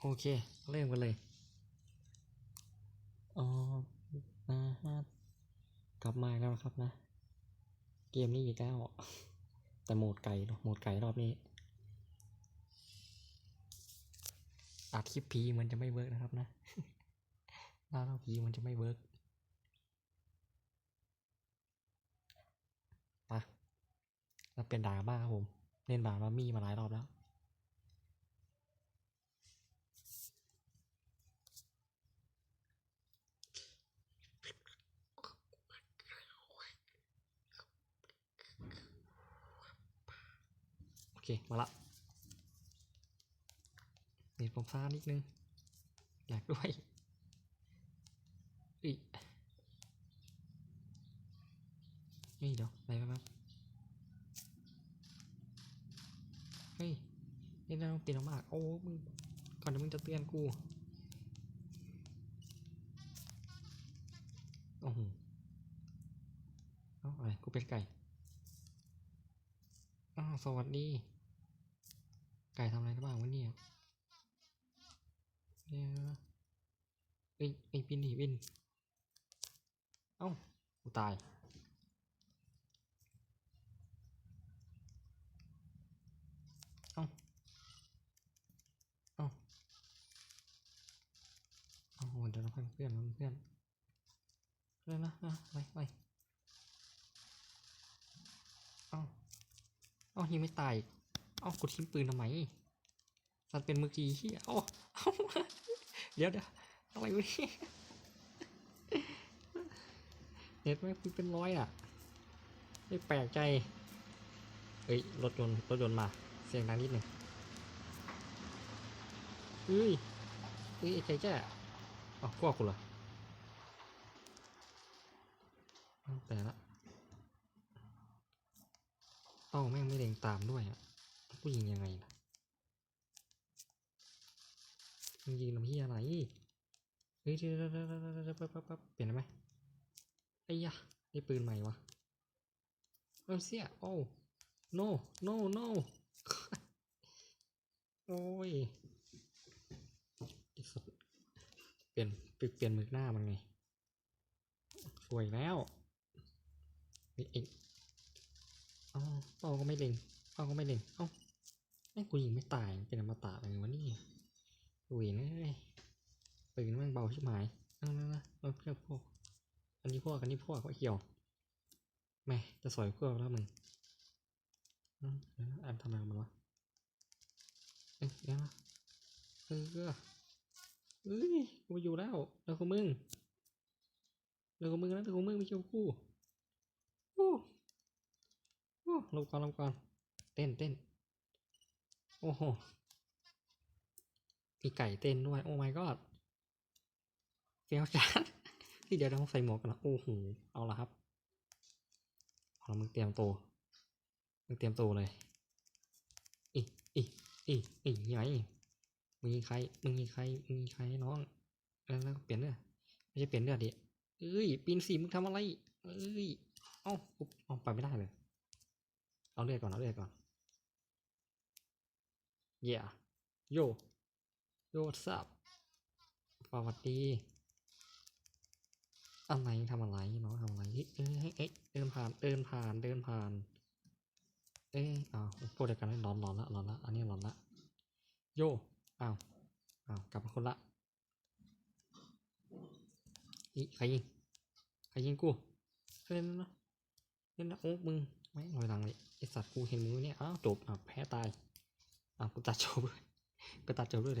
โอเค เริ่มกันเลยอ๋อนะฮะกลับมาแล้วนะครับนะ เกมนี้อีกแล้วแต่โหมดไก่โหมดไก่รอบนี้อัดคลิปพีมันจะไม่เวิร์กนะครับนะล่าเล่าพีมันจะไม่เวิร์กมาเราเป็นด่าบ้าครับผม เล่นด่ามามี่มาหลายรอบแล้ว เค มาละเนี่ผมพลานิดนึงอยากด้วยอีนี่เดี๋ยวไปแป๊บเฮ้ยนี่เราต้องตีน้ำมากโอ้มึงก่อนที่มึงจะเตือนกูโอ้โหเอ้าอะไรกูเป็นไก่อ้าวสวัสดี ไก่ทำอะไรได้บ้างวะเนี่ยเดี๋ยวเอ้ไอ้ยบินหนีบินเอ้ากูตายเอ้าเอ้าเอ้าเดี๋ยวเราพันเพื่อนเพื่อนเพื่อนนะนะไปไปเอ้าเอ้ายิงไม่ตายอีก เอ้ากูทิ้งปืนทำไมสัตว์เป็นเมื่อกีเฮียเอ้าเอ้าเดี๋ยวเดี๋ยวอะไรวะเนี่ยเน็ตแม่เป็นร้อยอะไม่แปลกใจเฮ้ยรถยนต์รถยนต์มา เสียงดังนิดหนึ่งเฮ้ยเฮ้ยใจแจ้อ๋อพวกกูเหรอแต่ละเป้าแม่งไม่เล็งตามด้วยอะ กูยิงยังไงล่ะยิงลำที่อะไรเฮ้ยเดี๋ยวเดี๋ยวเเปลี่ยนได้ไหมไอ้ยะนี่ปืนใหม่วะเออเสียโอ้ no no no โอ้ยเปลี่ยนเปลี่ยนเปลี่ยนมือหน้ามันไงสวยแล้วนี่เองเอ้าเป้าก็ไม่เล็งเป้าก็ไม่เล็งเอ้า แม่งกูยิงไม่ตายเป็นอมตะอะไรวะนี่เห็นเลยปืนแม่งเบาชิบหายนั่นนั่นนั่นเพื่อนพวกอันนี้พวกอันนี้พวกว่าเกี่ยวแม่จะสอยพวกแล้วมึงอืมเดี๋ยวนะแอมทำอะไรมันวะเอ้ยเดี๋ยวนะเออเอ้ยกูอยู่แล้วแล้วกูมึงแล้วกูมึงแล้วแล้วกูมึงไม่เกี่ยวกูโอ้โอ้ลงก่อนลงก่อนเต้นเต้น โอ้โห มีไก่เต้นด้วย โอ้ my god เฟี้ยวจัดที่เดี๋ยวต้องใส่หมวกกันนะโอ้โห เอาละครับ เอาละมึงเตรียมตัว มึงเตรียมตัวเลย อีอีอีอียังไงมึงยิงใคร มึงยิงใคร มึงยิงใครน้อง แล้วแล้วเปลี่ยนเลือไม่ใช่เปลี่ยนเลือดิเอ้ย ปีนสีมึงทำอะไร เอ้ย เอ้าปุ๊บเอาไปไม่ได้เลย เอาเลือดก่อน เอาเลือดก่อน เย่โยโยสับสวัสดีอะไรทำอะไรเน้องทำอะไรเอ้ยเอ้ยเดินผ่านเดินผ่านเดินผ่าน เอ้ยอ้าวพวกเดียวกันเลยร้อนร้อนละร้อนละอันนี้ร้อนละโยอ้าวอ้าวกลับมาคนละอีใครยิงใครยิงกูเล่นนะเล่นนะโอ้มึงไม่งลอยหลังเลยไอสัตว์กูเห็นมึงเนี่ยอ้าวจบอะแพ้ตาย อะกูตัดจบเลยก็ตัดจบด้วยเลย